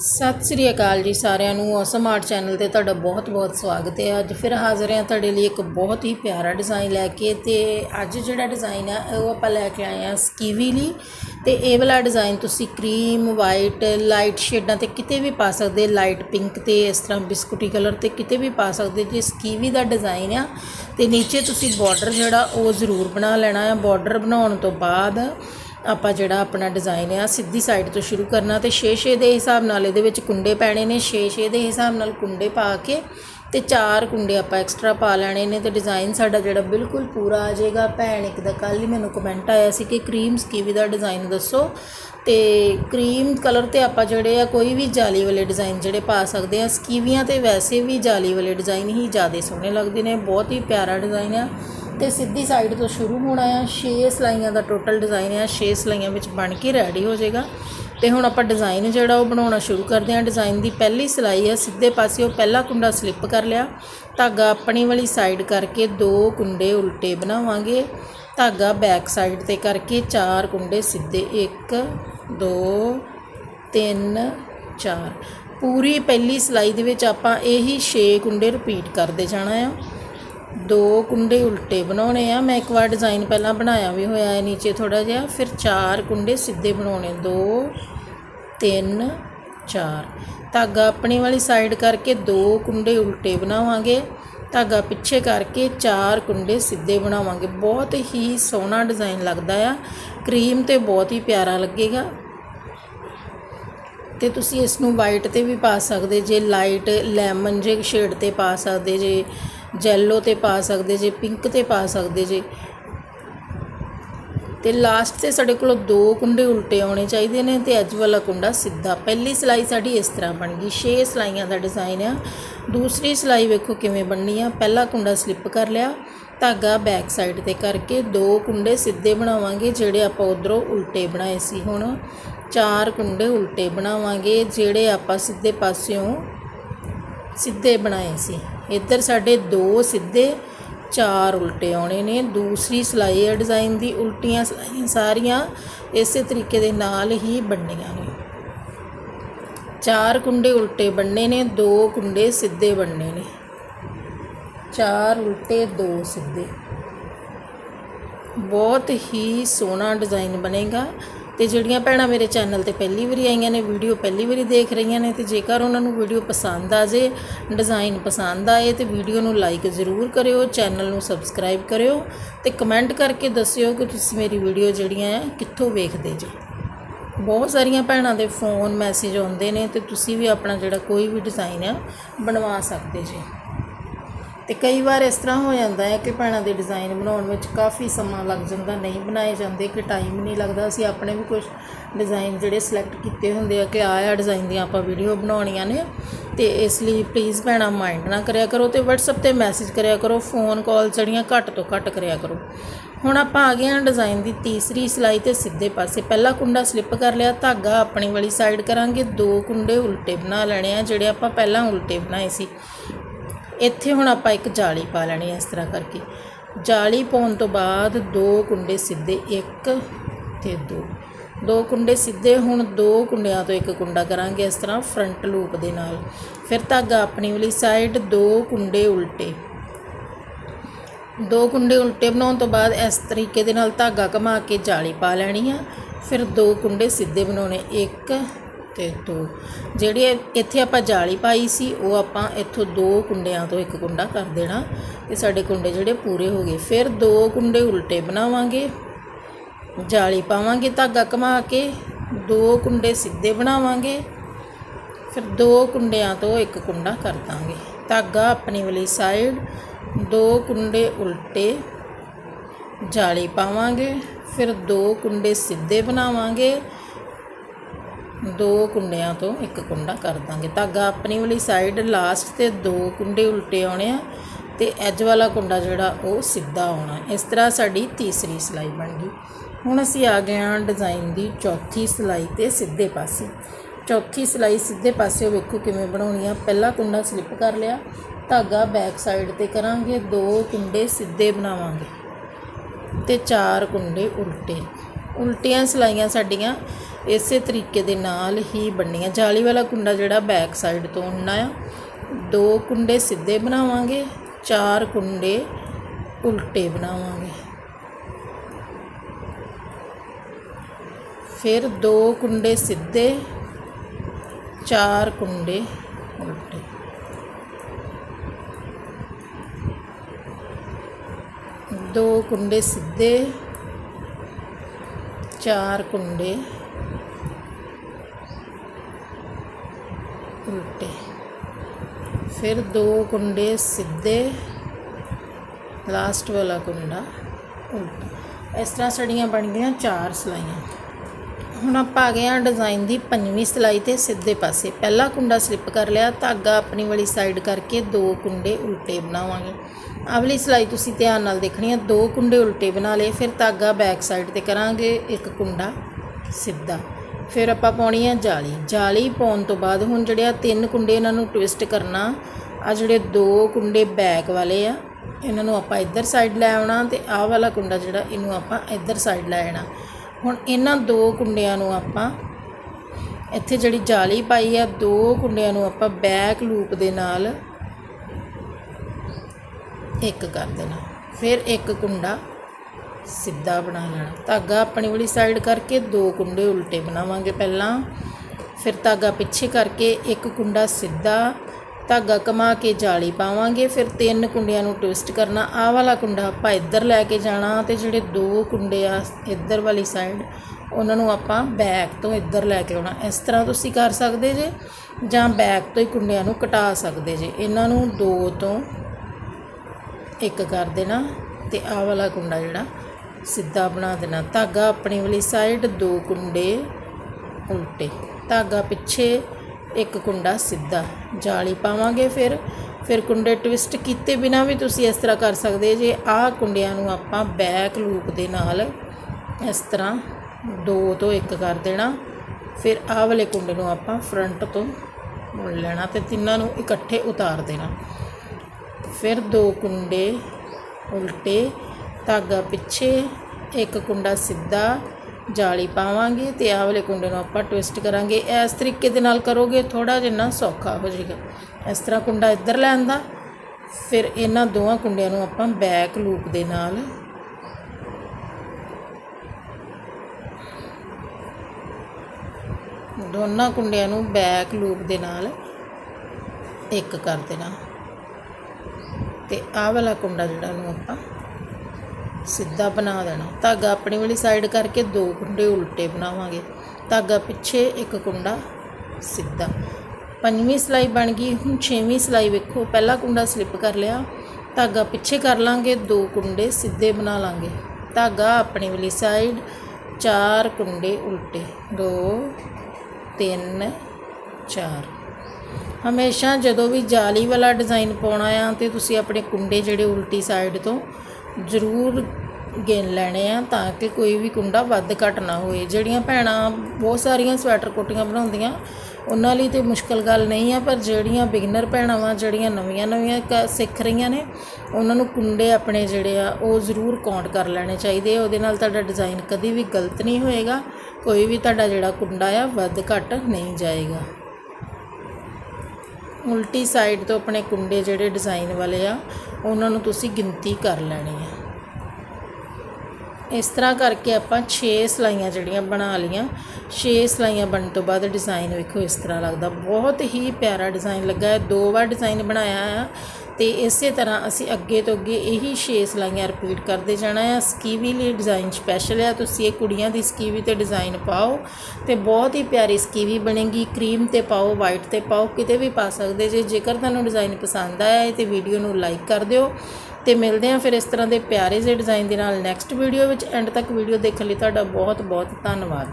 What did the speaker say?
ਸਤਿ ਸ੍ਰੀ ਅਕਾਲ ਜੀ ਸਾਰਿਆਂ ਨੂੰ। ਔਸਮ ਆਰਟ ਚੈਨਲ ਤੇ ਤੁਹਾਡਾ ਬਹੁਤ-ਬਹੁਤ ਸਵਾਗਤ ਹੈ। ਅੱਜ ਫਿਰ ਹਾਜ਼ਰ ਹਾਂ ਤੁਹਾਡੇ ਲਈ ਇੱਕ ਬਹੁਤ ਹੀ ਪਿਆਰਾ ਡਿਜ਼ਾਈਨ ਲੈ ਕੇ ਤੇ ਅੱਜ ਜਿਹੜਾ ਡਿਜ਼ਾਈਨ ਆ, ਉਹ ਆਪਾਂ ਲੈ ਕੇ ਆਏ ਹਾਂ ਸਕੀਵੀ ਲਈ। ਤੇ ਇਹ ਵਾਲਾ ਡਿਜ਼ਾਈਨ ਤੁਸੀਂ ਕਰੀਮ ਵਾਈਟ ਲਾਈਟ ਸ਼ੇਡਾਂ ਤੇ ਕਿਤੇ ਵੀ ਪਾ ਸਕਦੇ ਲਾਈਟ ਪਿੰਕ ਤੇ ਇਸ ਤਰ੍ਹਾਂ ਬਿਸਕੁਟੀ ਕਲਰ ਤੇ ਕਿਤੇ ਵੀ ਪਾ ਸਕਦੇ। ਜੇ ਸਕੀਵੀ ਦਾ ਡਿਜ਼ਾਈਨ ਆ, ਤੇ ਨੀਚੇ ਤੁਸੀਂ ਬਾਰਡਰ ਜਿਹੜਾ ਉਹ ਜ਼ਰੂਰ ਬਣਾ ਲੈਣਾ ਆ। ਬਾਰਡਰ ਬਣਾਉਣ ਤੋਂ ਬਾਅਦ ਆਪਾਂ ਜਿਹੜਾ ਆਪਣਾ ਡਿਜ਼ਾਈਨ ਆ, ਸਿੱਧੀ ਸਾਈਡ ਤੋਂ ਸ਼ੁਰੂ ਕਰਨਾ ਤੇ 6-6 ਦੇ ਹਿਸਾਬ ਨਾਲ ਇਹਦੇ ਵਿੱਚ ਕੁੰਡੇ ਪੈਣੇ ਨੇ 6-6 ਦੇ ਹਿਸਾਬ ਨਾਲ ਕੁੰਡੇ ਪਾ ਕੇ ਤੇ ਚਾਰ ਕੁੰਡੇ ਆਪਾਂ ਐਕਸਟਰਾ ਪਾ ਲੈਣੇ ਨੇ ਤੇ ਡਿਜ਼ਾਈਨ ਸਾਡਾ ਜਿਹੜਾ ਬਿਲਕੁਲ ਪੂਰਾ ਆ ਜਾਏਗਾ। ਭੈਣ, ਇੱਕ ਦਾ ਕੱਲ ਹੀ ਮੈਨੂੰ ਕਮੈਂਟ ਆਇਆ ਸੀ ਕਿ ਕਰੀਮ ਸਕੀਵੀ ਦਾ ਡਿਜ਼ਾਈਨ ਦੱਸੋ ਤੇ ਕਰੀਮ ਕਲਰ ਤੇ ਆਪਾਂ ਜਿਹੜੇ ਆ ਕੋਈ ਵੀ ਜਾਲੀ ਵਾਲੇ ਡਿਜ਼ਾਈਨ ਜਿਹੜੇ ਪਾ ਸਕਦੇ ਆ ਸਕੀਵੀਆਂ ਤੇ ਵੈਸੇ ਵੀ ਜਾਲੀ ਵਾਲੇ ਡਿਜ਼ਾਈਨ ਹੀ ਜ਼ਿਆਦਾ ਸੋਹਣੇ ਲੱਗਦੇ ਨੇ, ਬਹੁਤ ਹੀ ਪਿਆਰਾ ਡਿਜ਼ਾਈਨ ਆ। ਤੇ ਸਿੱਧੀ ਸਾਈਡ ਤੋਂ ਸ਼ੁਰੂ ਹੋਣਾ ਆ 6 ਸਲਾਈਆਂ ਦਾ ਟੋਟਲ ਡਿਜ਼ਾਈਨ ਆ 6 ਸਲਾਈਆਂ ਵਿੱਚ ਬਣ ਕੇ ਰੈਡੀ ਹੋ ਜਾਏਗਾ। ਤੇ ਹੁਣ ਆਪਾਂ ਡਿਜ਼ਾਈਨ ਜਿਹੜਾ ਉਹ ਬਣਾਉਣਾ ਸ਼ੁਰੂ ਕਰਦੇ ਹਾਂ। ਡਿਜ਼ਾਈਨ ਦੀ ਪਹਿਲੀ ਸਲਾਈ ਆ, ਸਿੱਧੇ ਪਾਸੇ ਉਹ ਪਹਿਲਾ ਕੁੰਡਾ ਸਲਿੱਪ ਕਰ ਲਿਆ। ਧਾਗਾ ਆਪਣੀ ਵਾਲੀ ਸਾਈਡ ਕਰਕੇ ਦੋ ਕੁੰਡੇ ਉਲਟੇ ਬਣਾਵਾਂਗੇ। ਧਾਗਾ ਬੈਕ ਸਾਈਡ ਤੇ ਕਰਕੇ ਚਾਰ ਕੁੰਡੇ ਸਿੱਧੇ 1 2 3 4 ਪੂਰੀ ਪਹਿਲੀ ਸਲਾਈ ਦੇ ਵਿੱਚ ਆਪਾਂ ਇਹੀ 6 ਕੁੰਡੇ ਰਿਪੀਟ ਕਰਦੇ ਜਾਣਾ ਆ। ਦੋ ਕੁੰਡੇ ਉਲਟੇ ਬਣਾਉਣੇ ਆ। ਮੈਂ ਇੱਕ ਵਾਰ ਡਿਜ਼ਾਈਨ ਪਹਿਲਾਂ ਬਣਾਇਆ ਵੀ ਹੋਇਆ ਹੈ ਨੀਚੇ ਥੋੜਾ ਜਿਹਾ, ਫਿਰ ਚਾਰ ਕੁੰਡੇ ਸਿੱਧੇ ਬਣਾਉਣੇ 2 3 4 ਧਾਗਾ ਆਪਣੀ ਵਾਲੀ ਸਾਈਡ ਕਰਕੇ ਦੋ ਕੁੰਡੇ ਉਲਟੇ ਬਣਾਵਾਂਗੇ। ਧਾਗਾ ਪਿੱਛੇ ਕਰਕੇ ਚਾਰ ਕੁੰਡੇ ਸਿੱਧੇ ਬਣਾਵਾਂਗੇ। ਬਹੁਤ ਹੀ ਸੋਹਣਾ ਡਿਜ਼ਾਈਨ ਲੱਗਦਾ ਆ। ਕਰੀਮ ਤੇ ਬਹੁਤ ਹੀ ਪਿਆਰਾ ਲੱਗੇਗਾ। ਤੇ ਤੁਸੀਂ ਇਸ ਨੂੰ ਵਾਈਟ ਤੇ ਵੀ ਪਾ ਸਕਦੇ ਜੇ ਲਾਈਟ ਲੈਮਨ ਜੇ ਸ਼ੇਡ ਤੇ ਪਾ ਸਕਦੇ ਜੇ। ਜੈਲੋ ਤੇ ਪਾ ਸਕਦੇ ਜੇ, ਪਿੰਕ ਤੇ ਪਾ ਸਕਦੇ ਜੇ। ਤੇ ਲਾਸਟ ਤੇ ਸਾਡੇ ਕੋਲ ਦੋ ਕੁੰਡੇ ਉਲਟੇ ਆਉਣੇ ਚਾਹੀਦੇ ਨੇ ਤੇ ਅੱਜ ਵਾਲਾ ਕੁੰਡਾ ਸਿੱਧਾ। ਪਹਿਲੀ ਸਲਾਈ ਸਾਡੀ ਇਸ ਤਰ੍ਹਾਂ ਬਣ ਗਈ। 6 ਸਲਾਈਆਂ ਦਾ ਡਿਜ਼ਾਈਨ ਆ। ਦੂਸਰੀ ਸਲਾਈ ਵੇਖੋ ਕਿਵੇਂ ਬਣਨੀ ਆ। ਪਹਿਲਾ ਕੁੰਡਾ ਸਲਿੱਪ ਕਰ ਲਿਆ, ਧਾਗਾ ਬੈਕ ਸਾਈਡ ਤੇ ਕਰਕੇ ਦੋ ਕੁੰਡੇ ਸਿੱਧੇ ਬਣਾਵਾਂਗੇ ਜਿਹੜੇ ਆਪਾਂ ਉਧਰੋਂ ਉਲਟੇ ਬਣਾਏ ਸੀ ਹੁਣ। ਚਾਰ ਕੁੰਡੇ ਉਲਟੇ ਬਣਾਵਾਂਗੇ ਜਿਹੜੇ ਆਪਾਂ ਸਿੱਧੇ ਪਾਸਿਓਂ ਸਿੱਧੇ ਬਣਾਏ ਸੀ। ਇੱਧਰ ਸਾਡੇ ਦੋ ਸਿੱਧੇ, ਚਾਰ ਉਲਟੇ ਆਉਣੇ ਨੇ। ਦੂਸਰੀ ਸਿਲਾਈ ਹੈ ਡਿਜ਼ਾਈਨ ਦੀ, ਉਲਟੀਆਂ ਸਲਾਈਆਂ ਸਾਰੀਆਂ ਇਸੇ ਤਰੀਕੇ ਦੇ ਨਾਲ ਹੀ ਬਣਨੀਆਂ ਨੇ। ਚਾਰ ਕੁੰਡੇ ਉਲਟੇ ਬਣਨੇ ਨੇ, ਦੋ ਕੁੰਡੇ ਸਿੱਧੇ ਬਣਨੇ ਨੇ। ਚਾਰ ਉਲਟੇ, ਦੋ ਸਿੱਧੇ। ਬਹੁਤ ਹੀ ਸੋਹਣਾ ਡਿਜ਼ਾਈਨ ਬਣੇਗਾ। ਤੇ ਜਿਹੜੀਆਂ ਭੈਣਾਂ ਮੇਰੇ ਚੈਨਲ ਤੇ ਪਹਿਲੀ ਵਾਰੀ ਆਈਆਂ ਨੇ, ਵੀਡੀਓ ਪਹਿਲੀ ਵਾਰੀ ਦੇਖ ਰਹੀਆਂ ਨੇ ਤੇ ਜੇਕਰ ਉਹਨਾਂ ਨੂੰ ਵੀਡੀਓ ਪਸੰਦ ਆ ਜੇ, ਡਿਜ਼ਾਈਨ ਪਸੰਦ ਆਏ ਤੇ ਵੀਡੀਓ ਨੂੰ ਲਾਈਕ ਜ਼ਰੂਰ ਕਰਿਓ, ਚੈਨਲ ਨੂੰ ਸਬਸਕ੍ਰਾਈਬ ਕਰਿਓ ਤੇ ਕਮੈਂਟ ਕਰਕੇ ਦੱਸਿਓ ਕਿ ਤੁਸੀਂ ਮੇਰੀ ਵੀਡੀਓ ਜਿਹੜੀਆਂ ਹੈ ਕਿੱਥੋਂ ਵੇਖਦੇ ਜੀ। ਬਹੁਤ ਸਾਰੀਆਂ ਭੈਣਾਂ ਦੇ ਫੋਨ ਮੈਸੇਜ ਆਉਂਦੇ ਨੇ ਤੇ ਤੁਸੀਂ ਵੀ ਆਪਣਾ ਜਿਹੜਾ ਕੋਈ ਵੀ ਡਿਜ਼ਾਈਨ ਆ, ਬਣਵਾ ਸਕਦੇ ਜੀ। ਤੇ ਕਈ ਵਾਰ ਇਸ ਤਰ੍ਹਾਂ ਹੋ ਜਾਂਦਾ ਹੈ ਕਿ ਭੈਣਾਂ ਦੇ ਡਿਜ਼ਾਈਨ ਬਣਾਉਣ ਵਿੱਚ ਕਾਫੀ ਸਮਾਂ ਲੱਗ ਜਾਂਦਾ, ਨਹੀਂ ਬਣਾਏ ਜਾਂਦੇ, ਕਿ ਟਾਈਮ ਨਹੀਂ ਲੱਗਦਾ। ਅਸੀਂ ਆਪਣੇ ਵੀ ਕੁਝ ਡਿਜ਼ਾਈਨ ਜਿਹੜੇ ਸਿਲੈਕਟ ਕੀਤੇ ਹੁੰਦੇ ਆ ਕਿ ਆਹ ਆ ਡਿਜ਼ਾਈਨ ਦੀਆਂ ਆਪਾਂ ਵੀਡੀਓ ਬਣਾਉਣੀਆਂ ਨੇ। ਤੇ ਇਸ ਲਈ ਪਲੀਜ਼ ਭੈਣਾਂ ਮਾਈਂਡ ਨਾ ਕਰਿਆ ਕਰੋ ਤੇ WhatsApp ਤੇ ਮੈਸੇਜ ਕਰਿਆ ਕਰੋ ਫੋਨ ਕਾਲ ਜਿਹੜੀਆਂ ਘੱਟ ਤੋਂ ਘੱਟ ਕਰਿਆ ਕਰੋ। ਹੁਣ ਆਪਾਂ ਆ ਗਏ ਹਾਂ ਡਿਜ਼ਾਈਨ ਦੀ ਤੀਸਰੀ ਸਿਲਾਈ ਤੇ ਸਿੱਧੇ ਪਾਸੇ। ਪਹਿਲਾ ਕੁੰਡਾ ਸਲਿੱਪ ਕਰ ਲਿਆ, ਧਾਗਾ ਆਪਣੀ ਵਾਲੀ ਸਾਈਡ ਕਰਾਂਗੇ, ਦੋ ਕੁੰਡੇ ਉਲਟੇ ਬਣਾ ਲੈਣੇ ਆ, ਜਿਹੜੇ ਆਪਾਂ ਪਹਿਲਾਂ ਉਲਟੇ ਬਣਾਏ ਸੀ। ਇੱਥੇ ਹੁਣ ਆਪਾਂ ਇੱਕ ਜਾਲੀ ਪਾ ਲੈਣੀ ਹੈ ਇਸ ਤਰ੍ਹਾਂ ਕਰਕੇ। ਜਾਲੀ ਪਾਉਣ ਤੋਂ ਬਾਅਦ ਦੋ ਕੁੰਡੇ ਸਿੱਧੇ, ਇੱਕ ਤੇ ਦੋ। ਦੋ ਕੁੰਡੇ ਸਿੱਧੇ, ਹੁਣ ਦੋ ਕੁੰਡਿਆਂ ਤੋਂ ਇੱਕ ਕੁੰਡਾ ਕਰਾਂਗੇ ਇਸ ਤਰ੍ਹਾਂ ਫਰੰਟ ਲੂਪ ਦੇ ਨਾਲ। ਫਿਰ ਧਾਗਾ ਆਪਣੀ ਵਾਲੀ ਸਾਈਡ ਦੋ ਕੁੰਡੇ ਉਲਟੇ। ਦੋ ਕੁੰਡੇ ਉਲਟੇ ਬਣਾਉਣ ਤੋਂ ਬਾਅਦ ਇਸ ਤਰੀਕੇ ਦੇ ਨਾਲ ਧਾਗਾ ਘੁਮਾ ਕੇ ਜਾਲੀ ਪਾ ਲੈਣੀ ਆ। ਫਿਰ ਦੋ ਕੁੰਡੇ ਸਿੱਧੇ ਬਣਾਉਣੇ, ਇੱਕ ਤੇ ਦੋ ਜਿਹੜੀ ਇੱਥੇ ਆਪਾਂ ਜਾਲੀ ਪਾਈ ਸੀ, ਉਹ ਆਪਾਂ ਇੱਥੋਂ ਦੋ ਕੁੰਡਿਆਂ ਤੋਂ ਇੱਕ ਕੁੰਡਾ ਕਰ ਦੇਣਾ। ਤੇ ਸਾਡੇ ਕੁੰਡੇ ਜਿਹੜੇ ਪੂਰੇ ਹੋ ਗਏ। ਫਿਰ ਦੋ ਕੁੰਡੇ ਉਲਟੇ ਬਣਾਵਾਂਗੇ, ਜਾਲੀ ਪਾਵਾਂਗੇ ਧਾਗਾ ਘੁਮਾ ਕੇ, ਦੋ ਕੁੰਡੇ ਸਿੱਧੇ ਬਣਾਵਾਂਗੇ, ਫਿਰ ਦੋ ਕੁੰਡਿਆਂ ਤੋਂ ਇੱਕ ਕੁੰਡਾ ਕਰ ਦਾਂਗੇ। ਧਾਗਾ ਆਪਣੀ ਵਾਲੀ ਸਾਈਡ ਦੋ ਕੁੰਡੇ ਉਲਟੇ ਜਾਲੀ ਪਾਵਾਂਗੇ, ਫਿਰ ਦੋ ਕੁੰਡੇ ਸਿੱਧੇ ਬਣਾਵਾਂਗੇ ਦੋ ਕੁੰਡਿਆਂ ਤੋਂ ਇੱਕ ਕੁੰਡਾ ਕਰ ਦਾਂਗੇ। ਧਾਗਾ ਆਪਣੀ ਵਾਲੀ ਸਾਈਡ ਲਾਸਟ ਤੇ ਦੋ ਕੁੰਡੇ ਉਲਟੇ ਆਉਣੇ ਆ ਤੇ ਐਜ ਵਾਲਾ ਕੁੰਡਾ ਜਿਹੜਾ ਉਹ ਸਿੱਧਾ ਆਉਣਾ। ਇਸ ਤਰ੍ਹਾਂ ਸਾਡੀ ਤੀਸਰੀ ਸਿਲਾਈ ਬਣ ਗਈ। ਹੁਣ ਅਸੀਂ ਆ ਗਏ ਹਾਂ ਡਿਜ਼ਾਈਨ ਦੀ ਚੌਥੀ ਸਿਲਾਈ ਤੇ ਸਿੱਧੇ ਪਾਸੇ। ਚੌਥੀ ਸਿਲਾਈ ਸਿੱਧੇ ਪਾਸੇ ਵੇਖੋ ਕਿਵੇਂ ਬਣਾਉਣੀ ਆ। ਪਹਿਲਾ ਕੁੰਡਾ ਸਲਿੱਪ ਕਰ ਲਿਆ। ਧਾਗਾ ਬੈਕ ਸਾਈਡ ਤੇ ਕਰਾਂਗੇ। ਦੋ ਕੁੰਡੇ ਸਿੱਧੇ ਬਣਾਵਾਂਗੇ ਤੇ ਚਾਰ ਕੁੰਡੇ ਉਲਟੇ। ਉਲਟੀਆਂ ਸਿਲਾਈਆਂ ਸਾਡੀਆਂ ਇਸੇ ਤਰੀਕੇ ਦੇ ਨਾਲ ਹੀ ਬਣਨੀਆਂ। ਜਾਲੀ ਵਾਲਾ ਕੁੰਡਾ ਜਿਹੜਾ ਬੈਕ ਸਾਈਡ ਤੋਂ ਉਣਨਾ ਆ, ਦੋ ਕੁੰਡੇ ਸਿੱਧੇ ਬਣਾਵਾਂਗੇ, ਚਾਰ ਕੁੰਡੇ ਉਲਟੇ ਬਣਾਵਾਂਗੇ। ਫਿਰ ਦੋ ਕੁੰਡੇ ਸਿੱਧੇ, ਚਾਰ ਕੁੰਡੇ ਉਲਟੇ। ਦੋ ਕੁੰਡੇ ਸਿੱਧੇ ਚਾਰ ਕੁੰਡੇ ਉਲਟੇ ਫਿਰ ਦੋ ਕੁੰਡੇ ਸਿੱਧੇ ਲਾਸਟ ਵਾਲਾ ਕੁੰਡਾ ਉਲਟਾ। ਇਸ ਤਰ੍ਹਾਂ ਸੜੀਆਂ ਬਣ ਗਈਆਂ ਚਾਰ ਸਲਾਈਆਂ। ਹੁਣ ਆਪਾਂ ਆ ਗਏ ਆ ਡਿਜ਼ਾਈਨ ਦੀ ਪੰਜਵੀਂ ਸਲਾਈ ਤੇ ਸਿੱਧੇ ਪਾਸੇ। ਪਹਿਲਾ ਕੁੰਡਾ ਸਲਿੱਪ ਕਰ ਲਿਆ, ਧਾਗਾ ਆਪਣੀ ਵਾਲੀ ਸਾਈਡ ਕਰਕੇ ਦੋ ਕੁੰਡੇ ਉਲਟੇ ਬਣਾਵਾਂਗੇ। ਅਗਲੀ ਸਲਾਈ ਤੁਸੀਂ ਧਿਆਨ ਨਾਲ ਦੇਖਣੀ ਹੈ ਦੋ ਕੁੰਡੇ ਉਲਟੇ ਬਣਾ ਲਏ, ਫਿਰ ਧਾਗਾ ਬੈਕ ਸਾਈਡ ਤੇ ਕਰਾਂਗੇ, ਇੱਕ ਕੁੰਡਾ ਸਿੱਧਾ। ਫਿਰ ਆਪਾਂ ਪਾਉਣੀ ਹੈ ਜਾਲੀ। ਜਾਲੀ ਪਾਉਣ ਤੋਂ ਬਾਅਦ ਹੁਣ ਜਿਹੜੇ ਆ ਤਿੰਨ ਕੁੰਡੇ ਇਹਨਾਂ ਨੂੰ ਟਵਿਸਟ ਕਰਨਾ ਆ ਜਿਹੜੇ ਦੋ ਕੁੰਡੇ ਬੈਕ ਵਾਲੇ ਆ, ਇਹਨਾਂ ਨੂੰ ਆਪਾਂ ਇੱਧਰ ਸਾਈਡ ਲੈ ਆਉਣਾ ਤੇ ਆਹ ਵਾਲਾ ਕੁੰਡਾ ਜਿਹੜਾ ਇਹਨੂੰ ਆਪਾਂ ਇੱਧਰ ਸਾਈਡ ਲੈ ਆਣਾ ਹੁਣ ਇਹਨਾਂ ਦੋ ਕੁੰਡਿਆਂ ਨੂੰ ਆਪਾਂ ਇੱਥੇ ਜਿਹੜੀ ਜਾਲੀ ਪਾਈ ਆ, ਦੋ ਕੁੰਡਿਆਂ ਨੂੰ ਆਪਾਂ ਬੈਕ ਲੂਪ ਦੇ ਨਾਲ ਇੱਕ ਕਰ ਦੇਣਾ। ਫਿਰ ਇੱਕ ਕੁੰਡਾ ਸਿੱਧਾ ਬਣਾ ਲੈਣਾ। ਧਾਗਾ ਆਪਣੀ ਵਾਲੀ ਸਾਈਡ ਕਰਕੇ ਦੋ ਕੁੰਡੇ ਉਲਟੇ ਬਣਾਵਾਂਗੇ ਪਹਿਲਾਂ। ਫਿਰ ਧਾਗਾ ਪਿੱਛੇ ਕਰਕੇ ਇੱਕ ਕੁੰਡਾ ਸਿੱਧਾ ਧਾਗਾ ਕਮਾ ਕੇ ਜਾਲੀ ਪਾਵਾਂਗੇ। ਫਿਰ ਤਿੰਨ ਕੁੰਡਿਆਂ ਨੂੰ ਟਵਿਸਟ ਕਰਨਾ। ਆਹ ਵਾਲਾ ਕੁੰਡਾ ਆਪਾਂ ਇੱਧਰ ਲੈ ਕੇ ਜਾਣਾ ਤੇ ਜਿਹੜੇ ਦੋ ਕੁੰਡੇ ਆ ਇੱਧਰ ਵਾਲੀ ਸਾਈਡ ਉਹਨਾਂ ਨੂੰ ਆਪਾਂ ਬੈਕ ਤੋਂ ਇੱਧਰ ਲੈ ਕੇ ਆਉਣਾ। ਇਸ ਤਰ੍ਹਾਂ ਤੁਸੀਂ ਕਰ ਸਕਦੇ ਜੇ ਜਾਂ ਬੈਕ ਤੋਂ ਹੀ ਕੁੰਡਿਆਂ ਨੂੰ ਕਟਾ ਸਕਦੇ ਜੇ। ਇਹਨਾਂ ਨੂੰ ਦੋ ਤੋਂ ਇੱਕ ਕਰ ਦੇਣਾ ਤੇ ਆਹ ਵਾਲਾ ਕੁੰਡਾ ਜਿਹੜਾ ਸਿੱਧਾ ਬਣਾ ਦੇਣਾ। ਧਾਗਾ ਆਪਣੀ ਵਾਲੀ ਸਾਈਡ ਦੋ ਕੁੰਡੇ ਉਲਟੇ। ਧਾਗਾ ਪਿੱਛੇ ਇੱਕ ਕੁੰਡਾ ਸਿੱਧਾ। ਜਾਲੀ ਪਾਵਾਂਗੇ ਫਿਰ। ਫਿਰ ਕੁੰਡੇ ਟਵਿਸਟ ਕੀਤੇ ਬਿਨਾ ਵੀ ਤੁਸੀਂ ਇਸ ਤਰ੍ਹਾਂ ਕਰ ਸਕਦੇ ਜੇ ਆਹ ਕੁੰਡਿਆਂ ਨੂੰ ਆਪਾਂ ਬੈਕ ਲੂਪ ਦੇ ਨਾਲ ਇਸ ਤਰ੍ਹਾਂ ਦੋ ਤੋਂ ਇੱਕ ਕਰ ਦੇਣਾ। ਫਿਰ ਆਹ ਵਾਲੇ ਕੁੰਡੇ ਨੂੰ ਆਪਾਂ ਫਰੰਟ ਤੋਂ ਮੁੜ ਲੈਣਾ ਤੇ ਤਿੰਨਾਂ ਨੂੰ ਇਕੱਠੇ ਉਤਾਰ ਦੇਣਾ। ਫਿਰ ਦੋ ਕੁੰਡੇ ਉਲਟੇ, ਧਾਗਾ ਪਿੱਛੇ, ਇੱਕ ਕੁੰਡਾ ਸਿੱਧਾ, ਜਾਲੀ ਪਾਵਾਂਗੇ ਤੇ ਆਹ ਵਾਲੇ ਕੁੰਡੇ ਨੂੰ ਆਪਾਂ ਟਵਿਸਟ ਕਰਾਂਗੇ। ਇਸ ਤਰੀਕੇ ਦੇ ਨਾਲ ਕਰੋਗੇ ਥੋੜਾ ਜਿਹਾ ਸੌਖਾ ਹੋ ਜਾਏਗਾ। ਇਸ ਤਰ੍ਹਾਂ ਕੁੰਡਾ ਇੱਧਰ ਲੈਂਦਾ ਫਿਰ ਇਹਨਾਂ ਦੋਵਾਂ ਕੁੰਡਿਆਂ ਨੂੰ ਆਪਾਂ ਬੈਕ ਲੂਪ ਦੇ ਨਾਲ ਦੋਨਾਂ ਕੁੰਡਿਆਂ ਨੂੰ ਬੈਕ ਲੂਪ ਦੇ ਨਾਲ ਇੱਕ ਕਰ ਦੇਣਾ। ਤੇ ਆਹ ਵਾਲਾ ਕੁੰਡਾ ਜਿਹੜਾ ਨੂੰ ਆਪਾਂ ਸਿੱਧਾ ਬਣਾ ਦੇਣਾ। ਧਾਗਾ ਆਪਣੀ ਵਾਲੀ ਸਾਈਡ ਕਰਕੇ ਦੋ ਕੁੰਡੇ ਉਲਟੇ ਬਣਾਵਾਂਗੇ। ਧਾਗਾ ਪਿੱਛੇ ਇੱਕ ਕੁੰਡਾ ਸਿੱਧਾ। ਪੰਜਵੀਂ ਸਲਾਈ ਬਣ ਗਈ, ਹੁਣ ਛੇਵੀਂ ਸਲਾਈ ਵੇਖੋ, ਪਹਿਲਾ ਕੁੰਡਾ ਸਲਿੱਪ ਕਰ ਲਿਆ। ਧਾਗਾ ਪਿੱਛੇ ਕਰ ਲਾਂਗੇ, ਦੋ ਕੁੰਡੇ ਸਿੱਧੇ ਬਣਾ ਲਾਂਗੇ। ਧਾਗਾ ਆਪਣੀ ਵਾਲੀ ਸਾਈਡ ਚਾਰ ਕੁੰਡੇ ਉਲਟੇ। 2 3 4 ਹਮੇਸ਼ਾ ਜਦੋਂ ਵੀ ਜਾਲੀ ਵਾਲਾ ਡਿਜ਼ਾਈਨ ਪਾਉਣਾ ਆ ਤੇ ਤੁਸੀਂ ਆਪਣੇ ਕੁੰਡੇ ਜਿਹੜੇ ਉਲਟੀ ਸਾਈਡ ਤੋਂ ਜ਼ਰੂਰ ਗਿਣ ਲੈਣੇ ਆ ਤਾਂ ਕਿ ਕੋਈ ਵੀ ਕੁੰਡਾ ਵੱਧ ਘੱਟ ਨਾ ਹੋਏ। ਜਿਹੜੀਆਂ ਭੈਣਾਂ ਬਹੁਤ ਸਾਰੀਆਂ ਸਵੈਟਰ ਕੋਟੀਆਂ ਬਣਾਉਂਦੀਆਂ, ਉਹਨਾਂ ਲਈ ਤੇ ਮੁਸ਼ਕਲ ਗੱਲ ਨਹੀਂ ਆ, ਪਰ ਜਿਹੜੀਆਂ ਬਿਗਨਰ ਭੈਣਾਂ ਵਾ, ਜਿਹੜੀਆਂ ਨਵੀਆਂ ਨਵੀਆਂ ਕ- ਸਿੱਖ ਰਹੀਆਂ ਨੇ, ਉਹਨਾਂ ਨੂੰ ਕੁੰਡੇ ਆਪਣੇ ਜਿਹੜੇ ਆ, ਉਹ ਜ਼ਰੂਰ ਕਾਊਂਟ ਕਰ ਲੈਣੇ ਚਾਹੀਦੇ ਆ। ਉਹਦੇ ਨਾਲ ਤੁਹਾਡਾ ਡਿਜ਼ਾਈਨ ਕਦੀ ਵੀ ਗਲਤ ਨਹੀਂ ਹੋਏਗਾ, ਕੋਈ ਵੀ ਤੁਹਾਡਾ ਜਿਹੜਾ ਕੁੰਡਾ ਆ, ਵੱਧ ਘੱਟ ਨਹੀਂ ਜਾਏਗਾ। ਉਲਟੀ ਸਾਈਡ ਤੋਂ ਆਪਣੇ ਕੁੰਡੇ ਜਿਹੜੇ ਡਿਜ਼ਾਈਨ ਵਾਲੇ ਆ, ਉਹਨਾਂ ਨੂੰ ਤੁਸੀਂ ਗਿਣਤੀ ਕਰ ਲੈਣੀ ਆ ਇਸ ਤਰ੍ਹਾਂ ਕਰਕੇ ਆਪਾਂ 6 ਸਲਾਈਆਂ ਜਿਹੜੀਆਂ ਬਣਾ ਲੀਆਂ 6 ਸਲਾਈਆਂ ਬਣਨ ਤੋਂ ਬਾਅਦ ਡਿਜ਼ਾਈਨ ਵੇਖੋ ਇਸ ਤਰ੍ਹਾਂ ਲੱਗਦਾ। ਬਹੁਤ ਹੀ ਪਿਆਰਾ ਡਿਜ਼ਾਈਨ ਲੱਗਾ ਹੈ। ਦੋ ਵਾਰ ਡਿਜ਼ਾਈਨ ਬਣਾਇਆ ਆ ਤੇ ਇਸੇ ਤਰ੍ਹਾਂ ਅਸੀਂ ਅੱਗੇ ਤੋਂ ਅੱਗੇ ਇਹੀ 6 ਸਲਾਈਆਂ ਰਿਪੀਟ ਕਰਦੇ ਜਾਣਾ ਆ। ਸਕੀਵੀ ਲਈ ਡਿਜ਼ਾਈਨ ਸਪੈਸ਼ਲ ਆ। ਤੁਸੀਂ ਇਹ ਕੁੜੀਆਂ ਦੀ ਸਕੀਵੀ ਤੇ ਡਿਜ਼ਾਈਨ ਪਾਓ ਤੇ ਬਹੁਤ ਹੀ ਪਿਆਰੀ ਸਕੀਵੀ ਬਣੇਗੀ। ਕਰੀਮ ਤੇ ਪਾਓ ਵਾਈਟ ਤੇ ਪਾਓ, ਕਿਤੇ ਵੀ ਪਾ ਸਕਦੇ ਜੇ। ਜੇਕਰ ਤੁਹਾਨੂੰ ਡਿਜ਼ਾਈਨ ਪਸੰਦ ਆਇਆ ਹੈ ਤੇ ਵੀਡੀਓ ਨੂੰ ਲਾਈਕ ਕਰ ਦਿਓ। ਤੇ ਮਿਲਦੇ ਹਾਂ ਫਿਰ ਇਸ ਤਰ੍ਹਾਂ ਦੇ ਪਿਆਰੇ ਜਿਹੇ ਡਿਜ਼ਾਈਨ ਦੇ ਨਾਲ ਨੈਕਸਟ ਵੀਡੀਓ ਵਿੱਚ। ਐਂਡ ਤੱਕ ਵੀਡੀਓ ਦੇਖਣ ਲਈ ਤੁਹਾਡਾ ਬਹੁਤ ਬਹੁਤ ਧੰਨਵਾਦ।